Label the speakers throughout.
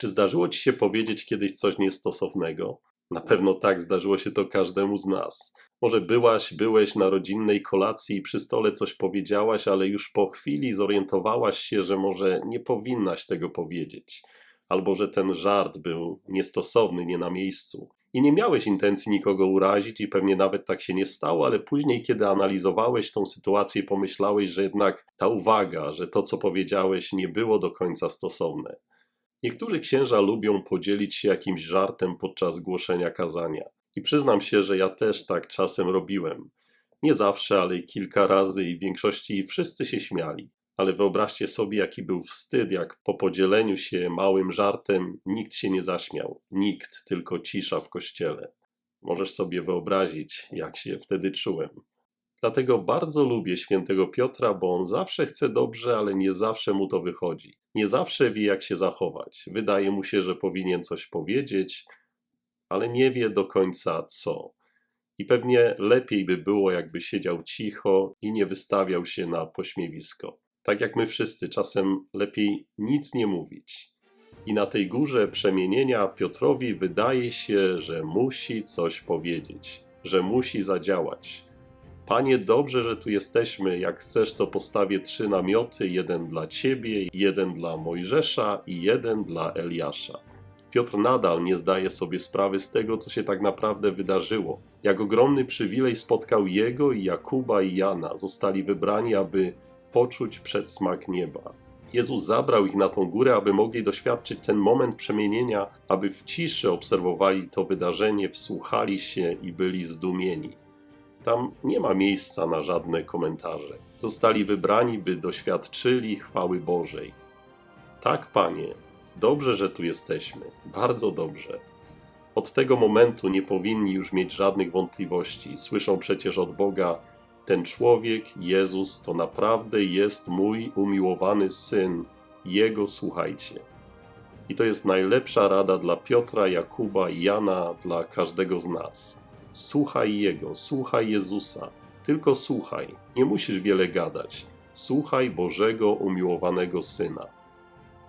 Speaker 1: Czy zdarzyło ci się powiedzieć kiedyś coś niestosownego? Na pewno tak, zdarzyło się to każdemu z nas. Może byłaś, byłeś na rodzinnej kolacji i przy stole coś powiedziałaś, ale już po chwili zorientowałaś się, że może nie powinnaś tego powiedzieć, albo że ten żart był niestosowny, nie na miejscu. I nie miałeś intencji nikogo urazić, i pewnie nawet tak się nie stało, ale później, kiedy analizowałeś tą sytuację, pomyślałeś, że jednak ta uwaga, że to, co powiedziałeś, nie było do końca stosowne. Niektórzy księża lubią podzielić się jakimś żartem podczas głoszenia kazania. I przyznam się, że ja też tak czasem robiłem. Nie zawsze, ale kilka razy i w większości wszyscy się śmiali. Ale wyobraźcie sobie, jaki był wstyd, jak po podzieleniu się małym żartem nikt się nie zaśmiał. Nikt, tylko cisza w kościele. Możesz sobie wyobrazić, jak się wtedy czułem. Dlatego bardzo lubię świętego Piotra, bo on zawsze chce dobrze, ale nie zawsze mu to wychodzi. Nie zawsze wie, jak się zachować. Wydaje mu się, że powinien coś powiedzieć, ale nie wie do końca co. I pewnie lepiej by było, jakby siedział cicho i nie wystawiał się na pośmiewisko. Tak jak my wszyscy, czasem lepiej nic nie mówić. I na tej górze przemienienia Piotrowi wydaje się, że musi coś powiedzieć, że musi zadziałać. Panie, dobrze, że tu jesteśmy. Jak chcesz, to postawię trzy namioty: jeden dla ciebie, jeden dla Mojżesza i jeden dla Eliasza. Piotr nadal nie zdaje sobie sprawy z tego, co się tak naprawdę wydarzyło. Jak ogromny przywilej spotkał jego i Jakuba i Jana. Zostali wybrani, aby poczuć przedsmak nieba. Jezus zabrał ich na tą górę, aby mogli doświadczyć ten moment przemienienia, aby w ciszy obserwowali to wydarzenie, wsłuchali się i byli zdumieni. Tam nie ma miejsca na żadne komentarze. Zostali wybrani, by doświadczyli chwały Bożej. Tak, Panie, dobrze, że tu jesteśmy, bardzo dobrze. Od tego momentu nie powinni już mieć żadnych wątpliwości. Słyszą przecież od Boga: Ten człowiek, Jezus, to naprawdę jest mój umiłowany syn, jego słuchajcie. I to jest najlepsza rada dla Piotra, Jakuba i Jana, dla każdego z nas. Słuchaj Jego, słuchaj Jezusa. Tylko słuchaj, nie musisz wiele gadać. Słuchaj Bożego umiłowanego Syna.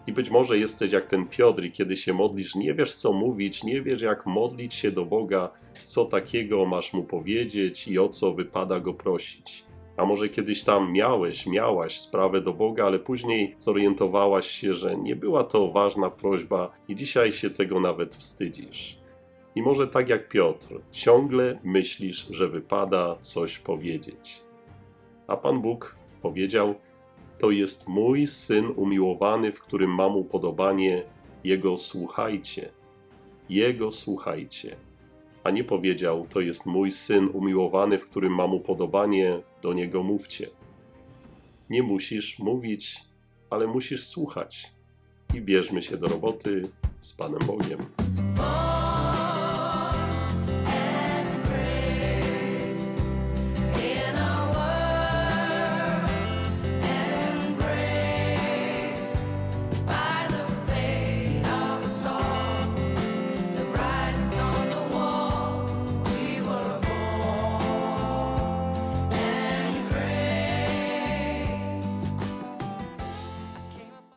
Speaker 1: I być może jesteś jak ten Piotr i kiedy się modlisz, nie wiesz co mówić, nie wiesz jak modlić się do Boga, co takiego masz Mu powiedzieć i o co wypada Go prosić. A może kiedyś tam miałeś, miałaś sprawę do Boga, ale później zorientowałaś się, że nie była to ważna prośba i dzisiaj się tego nawet wstydzisz. I może tak jak Piotr, ciągle myślisz, że wypada coś powiedzieć. A Pan Bóg powiedział: To jest mój syn umiłowany, w którym mam upodobanie, jego słuchajcie. Jego słuchajcie. A nie powiedział: To jest mój syn umiłowany, w którym mam upodobanie, do niego mówcie. Nie musisz mówić, ale musisz słuchać. I bierzmy się do roboty z Panem Bogiem.